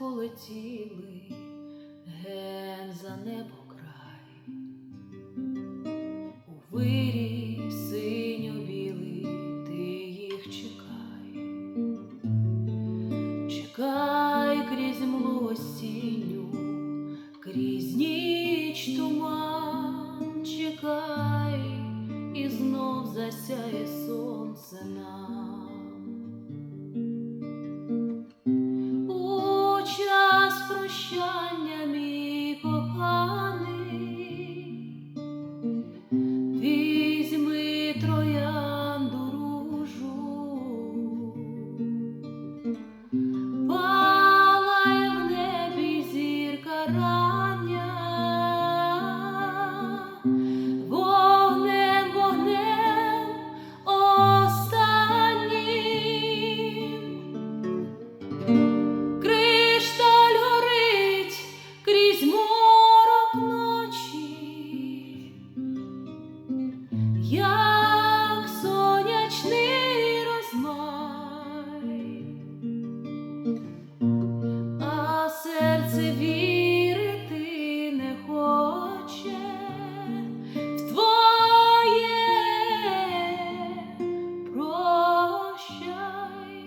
полетіли ген за небо край. У вирі синьо-білий ти їх чекай, чекай крізь млу осінню, крізь ніч туман, як сонячний розмай, а серце вірити не хоче в твоє прощай.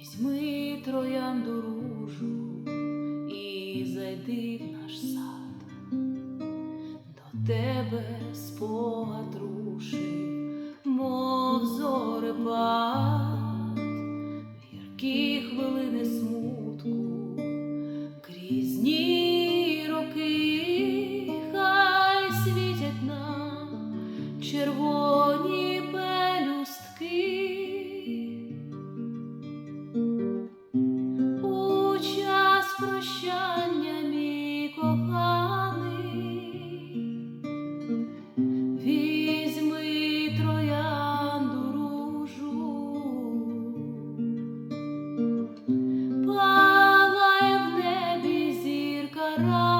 Візьми троянду ружу і зайди в наш сад, тебе спогад рушив, мов зорепад, гіркі хвилини смутку, крізь дні роки, хай світять нам червоні Sarah.